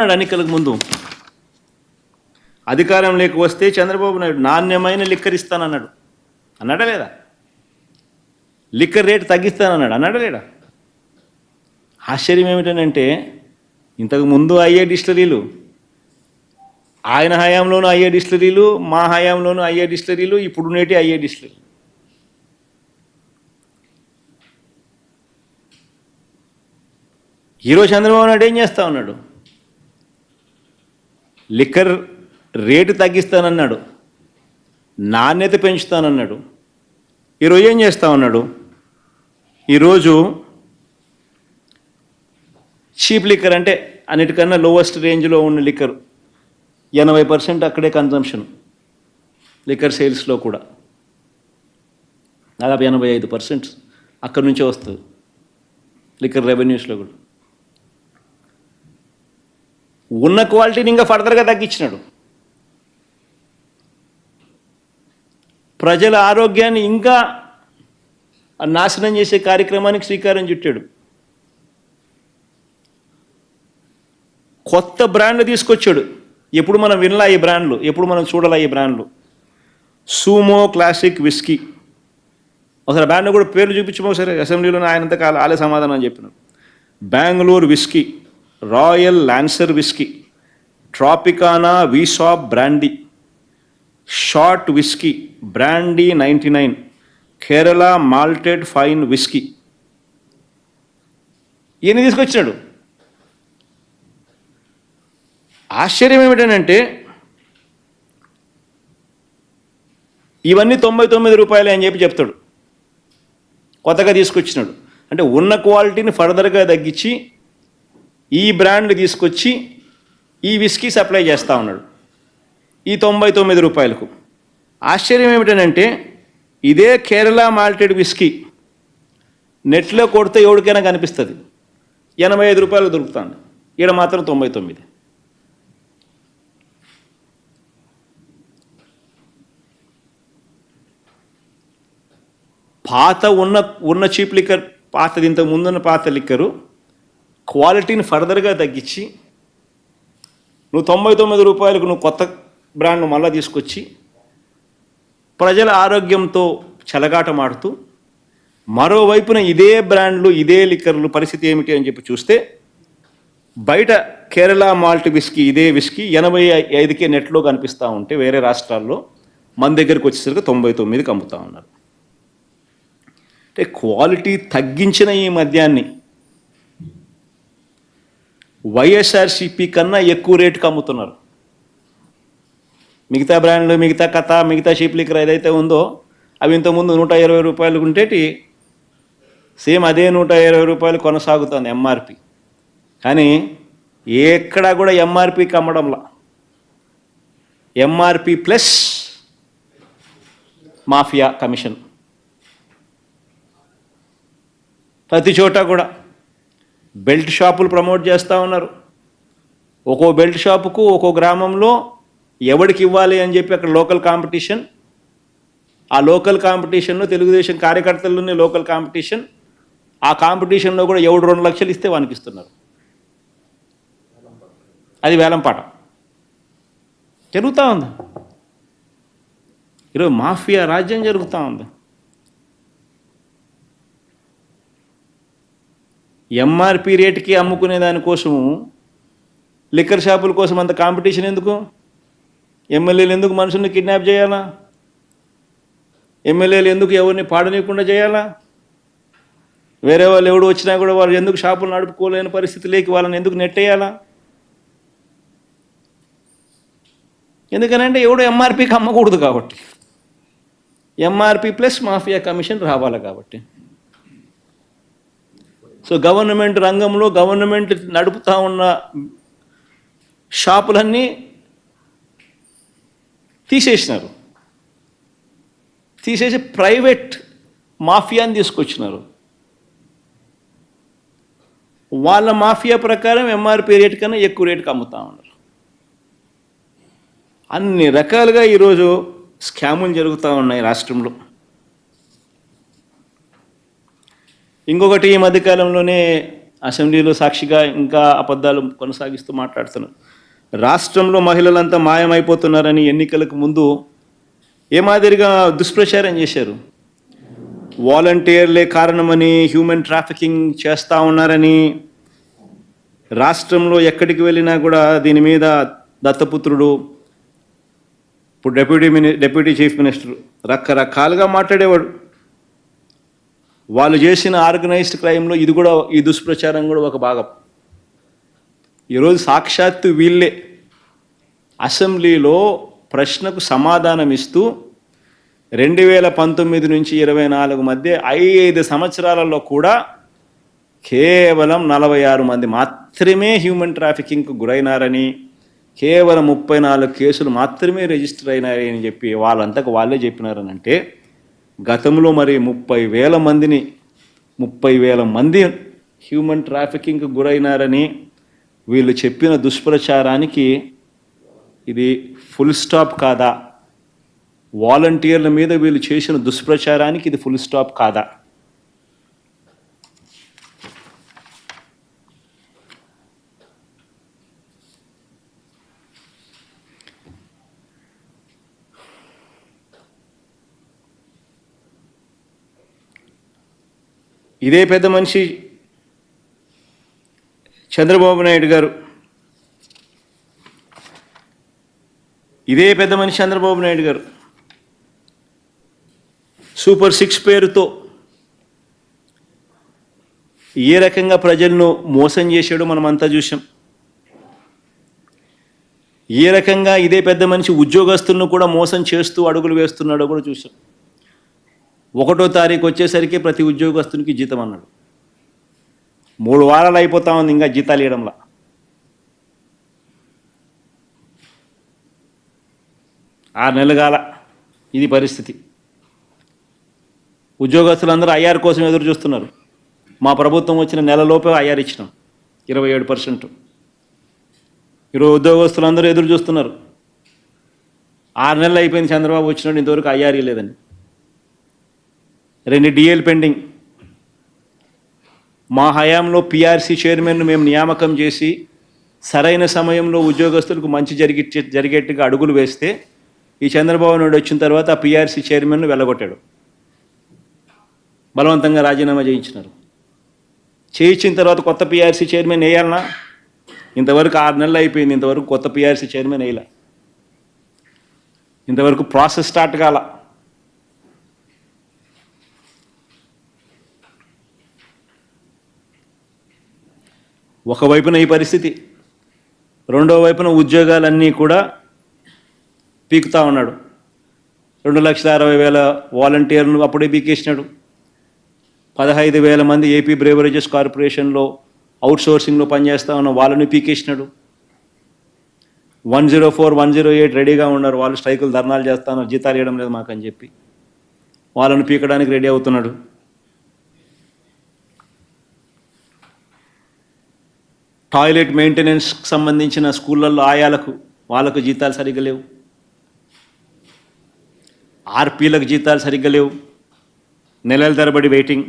అన్నాడు ఎన్నికలకు ముందు. అధికారం లేక వస్తే చంద్రబాబు నాయుడు నాణ్యమైన లిక్కర్ ఇస్తానన్నాడు. అన్నాడా లేదా? లిక్కర్ రేటు తగ్గిస్తానన్నాడు. అన్నాడా లేడా ఆశ్చర్యం ఏమిటనంటే ఇంతకు ముందు అయ్యే డిస్టరీలు ఆయన హయాంలోనూ అయ్యే డిస్టరీలు మా హయాంలోనూ అయ్యే డిస్టరీలు ఇప్పుడు నేటి అయ్యే డిస్టరీలు ఈరోజు చంద్రబాబు నాయుడు ఏం చేస్తా ఉన్నాడు? లిక్కర్ రేటు తగ్గిస్తానన్నాడు నాణ్యత పెంచుతానన్నాడు. ఈరోజు ఏం చేస్తా ఉన్నాడు ఈరోజు చీప్ లిక్కర్ అంటే అన్నిటికన్నా లోవెస్ట్ రేంజ్లో ఉన్న లిక్కర్ ఎనభై పర్సెంట్ అక్కడే కన్జంప్షన్ లిక్కర్ సేల్స్లో కూడా. దాదాపు ఎనభై ఐదు పర్సెంట్ అక్కడి నుంచే వస్తుంది. లిక్కర్ రెవెన్యూస్లో కూడా. ఉన్న క్వాలిటీని ఇంకా ఫర్దర్గా తగ్గించినాడు. ప్రజల ఆరోగ్యాన్ని ఇంకా నాశనం చేసే కార్యక్రమానికి శ్రీకారం చుట్టాడు. కొత్త బ్రాండ్ తీసుకొచ్చాడు. ఎప్పుడు మనం వినలా ఈ బ్రాండ్లు ఎప్పుడు మనం చూడాలా ఈ బ్రాండ్లు? సూమో క్లాసిక్ విస్కీ ఒకసారి బ్రాండ్ కూడా పేర్లు చూపించమో ఒకసారి అసెంబ్లీలో ఆయనంత కాలం ఆలే సమాధానం అని చెప్పినాడు Bengaluru whisky Royal Lancer whisky Tropicana VSOP brandy short whisky brandy ninety nine Kerala malted fine whisky. ఇవన్నీ తీసుకొచ్చినాడు. ఆశ్చర్యం ఏమిటనంటే ఇవన్నీ తొంభై తొమ్మిది రూపాయలే అని చెప్పి చెప్తాడు. కొత్తగా తీసుకొచ్చినాడు. అంటే ఉన్న క్వాలిటీని ఫర్దర్గా తగ్గించి ఈ బ్రాండ్ తీసుకొచ్చి ఈ విస్కీ సప్లై చేస్తూ ఉన్నాడు. ఈ తొంభై తొమ్మిది రూపాయలకు. ఆశ్చర్యం ఏమిటనంటే ఇదే కేరళ మాల్టెడ్ విస్కీ నెట్లో కొడితే ఎవరికైనా కనిపిస్తుంది. ఎనభై ఐదు రూపాయలు దొరుకుతుంది. ఈడ మాత్రం తొంభై తొమ్మిది. పాత ఉన్న ఉన్న చీప్ లిక్కర్ పాతది ఇంతకు ముందున్న పాత లిక్కరు క్వాలిటీని ఫర్దర్గా తగ్గించి నువ్వు తొంభై తొమ్మిది రూపాయలకు నువ్వు కొత్త బ్రాండ్ను మళ్ళీ తీసుకొచ్చి ప్రజల ఆరోగ్యంతో చెలగాటమాడుతూ మరోవైపున ఇదే బ్రాండ్లు ఇదే లిక్కర్లు పరిస్థితి ఏమిటి అని చెప్పి చూస్తే బయట కేరళ మాల్ట్ విస్కీ ఇదే విస్కీ ఎనభై ఐదుకే నెట్లో కనిపిస్తూ ఉంటే వేరే రాష్ట్రాల్లో మన దగ్గరికి వచ్చేసరికి తొంభై తొమ్మిదికి అమ్ముతా ఉన్నారు. అంటే క్వాలిటీ తగ్గించిన ఈ మద్యాన్ని వైఎస్ఆర్సిపి కన్నా ఎక్కువ రేటుకి అమ్ముతున్నారు. మిగతా బ్రాండ్లు మిగతా కథ మిగతా షీప్ లిక్కర్ ఏదైతే ఉందో అవి ఇంతకుముందు నూట ఇరవై రూపాయలు ఉంటేటి సేమ్ అదే నూట ఇరవై రూపాయలు కొనసాగుతుంది ఎంఆర్పి కానీ ఎక్కడా కూడా ఎంఆర్పికి అమ్మడంలా. MRP plus mafia commission. ప్రతి చోట కూడా. బెల్ట్ షాపులు ప్రమోట్ చేస్తూ ఉన్నారు. ఒక్కో బెల్ట్ షాపుకు ఒక్కో గ్రామంలో ఎవడికి ఇవ్వాలి అని చెప్పి అక్కడ లోకల్ కాంపిటీషన్ ఆ లోకల్ కాంపిటీషన్లో తెలుగుదేశం కార్యకర్తల్లోనే లోకల్ కాంపిటీషన్ ఆ కాంపిటీషన్లో కూడా ఎవడు రెండు లక్షలు ఇస్తే వానికి ఇస్తున్నారు. అది వేలంపాట. జరుగుతూ ఉంది. ఈరోజు మాఫియా రాజ్యం జరుగుతూ ఉంది. ఎంఆర్పి రేటుకి అమ్ముకునే దానికోసము లిక్కర్ షాపుల కోసం అంత కాంపిటీషన్ ఎందుకు? ఎమ్మెల్యేలు ఎందుకు మనుషుల్ని కిడ్నాప్ చేయాలా? ఎమ్మెల్యేలు ఎందుకు ఎవరిని పాడనీయకుండా చేయాలా? వేరే వాళ్ళు ఎవడు వచ్చినా కూడా వాళ్ళు ఎందుకు షాపులు నడుపుకోలేని పరిస్థితిలోకి వాళ్ళని ఎందుకు నెట్టేయాలా? ఎందుకనంటే ఎవడు ఎంఆర్పికి అమ్మకూడదు కాబట్టి. ఎంఆర్పి ప్లస్ మాఫియా కమిషన్ రావాలి కాబట్టి. సో గవర్నమెంట్ రంగంలో గవర్నమెంట్ నడుపుతా ఉన్న షాపులన్నీ తీసేసినారు. తీసేసి ప్రైవేట్ మాఫియాని తీసుకొచ్చినారు. వాళ్ళ మాఫియా ప్రకారం ఎంఆర్పి రేట్ కన్నా ఎక్కువ రేటుకి అమ్ముతూ ఉన్నారు. అన్ని రకాలుగా ఈరోజు స్కాములు జరుగుతూ ఉన్నాయి రాష్ట్రంలో. ఇంకొకటి ఈ మధ్యకాలంలోనే అసెంబ్లీలో సాక్షిగా ఇంకా అబద్ధాలు కొనసాగిస్తూ మాట్లాడుతున్నారు. రాష్ట్రంలో మహిళలంతా మాయమైపోతున్నారని ఎన్నికలకు ముందు ఏ మాదిరిగా దుష్ప్రచారం చేశారు? వాలంటీర్లే కారణమని హ్యూమన్ ట్రాఫికింగ్ చేస్తూ ఉన్నారని రాష్ట్రంలో ఎక్కడికి వెళ్ళినా కూడా దీని మీద దత్తపుత్రుడు ఇప్పుడు deputy mini deputy chief minister రకరకాలుగా మాట్లాడేవాడు. వాళ్ళు చేసిన ఆర్గనైజ్డ్ క్రైమ్లో ఇది కూడా ఈ దుష్ప్రచారం కూడా ఒక భాగం. ఈరోజు సాక్షాత్తు వీళ్ళే అసెంబ్లీలో ప్రశ్నకు సమాధానం ఇస్తూ రెండు వేల పంతొమ్మిది నుంచి ఇరవై నాలుగు మధ్య ఐదు సంవత్సరాలలో కూడా కేవలం నలభై ఆరు మంది మాత్రమే హ్యూమన్ ట్రాఫికింగ్కు గురైనారని కేవలం ముప్పై నాలుగు కేసులు మాత్రమే రిజిస్టర్ అయినారని చెప్పి వాళ్ళంతకు వాళ్ళే చెప్పినారని అంటే గతంలో మరి ముప్పై వేల మందిని ముప్పై వేల మంది హ్యూమన్ ట్రాఫికింగ్కి గురైనారని వీళ్ళు చెప్పిన దుష్ప్రచారానికి ఇది ఫుల్ స్టాప్ కాదా? వాలంటీర్ల మీద వీళ్ళు చేసిన దుష్ప్రచారానికి ఇది ఫుల్ స్టాప్ కాదా? ఇదే పెద్ద మనిషి చంద్రబాబు నాయుడు గారు. ఇదే పెద్ద మనిషి చంద్రబాబు నాయుడు గారు. సూపర్ సిక్స్ పేరుతో ఏ రకంగా ప్రజలను మోసం చేశాడో మనం అంతా చూసాం ఏ రకంగా ఇదే పెద్ద మనిషి ఉద్యోగస్తులను కూడా మోసం చేస్తూ అడుగులు వేస్తున్నాడో కూడా చూసాం ఒకటో తారీఖు వచ్చేసరికి ప్రతి ఉద్యోగస్తునికి జీతం అన్నాడు. మూడు వారాలు అయిపోతా ఉంది ఇంకా జీతాలు ఇవ్వడంలా ఆరు నెలలు కాల ఇది పరిస్థితి. ఉద్యోగస్తులందరూ ఐఆర్ కోసం ఎదురు చూస్తున్నారు. మా ప్రభుత్వం వచ్చిన నెలలోపే ఐఆర్ ఇచ్చినాం. ఇరవై ఏడు పర్సెంట్. ఈరోజు ఉద్యోగస్తులందరూ ఎదురు చూస్తున్నారు. ఆరు నెలలు అయిపోయింది చంద్రబాబు వచ్చినట్టు ఇంతవరకు ఐఆర్ లేదని రెండు డిఎల్ పెండింగ్. మా హయాంలో పిఆర్సీ చైర్మన్ను మేము నియామకం చేసి సరైన సమయంలో ఉద్యోగస్తులకు మంచి జరిగి జరిగేట్టుగా అడుగులు వేస్తే ఈ చంద్రబాబు నాయుడు వచ్చిన తర్వాత ఆ పిఆర్సీ చైర్మన్ను వెళ్ళగొట్టాడు. బలవంతంగా రాజీనామా చేయించినారు. చేయించిన తర్వాత కొత్త పిఆర్సీ చైర్మన్ వేయాలనా? ఇంతవరకు ఆరు నెలలు అయిపోయింది ఇంతవరకు కొత్త పిఆర్సీ చైర్మన్ వేయాల. ఇంతవరకు ప్రాసెస్ స్టార్ట్ కాల. ఒకవైపున ఈ పరిస్థితి రెండో వైపున ఉద్యోగాలన్నీ కూడా పీకుతా ఉన్నాడు. రెండు లక్షల అరవై వేల వాలంటీర్లు అప్పుడే పీకేసినాడు. పదహైదు వేల మంది ఏపీ బ్రేవరేజెస్ కార్పొరేషన్లో అవుట్ సోర్సింగ్లో పనిచేస్తా ఉన్న వాళ్ళని పీకేసినాడు. One zero four one zero eight రెడీగా ఉన్నారు. వాళ్ళు స్ట్రైకులు ధర్నాలు చేస్తాను జీతాలు ఇవ్వడం లేదు మాకని చెప్పి. వాళ్ళని పీకడానికి రెడీ అవుతున్నాడు. టాయిలెట్ మెయింటెనెన్స్కి సంబంధించిన స్కూళ్ళల్లో ఆయాలకు వాళ్ళకు జీతాలు సరిగ్గా లేవు. ఆర్పీలకు జీతాలు సరిగ్గా లేవు. నెలల తరబడి వెయిటింగ్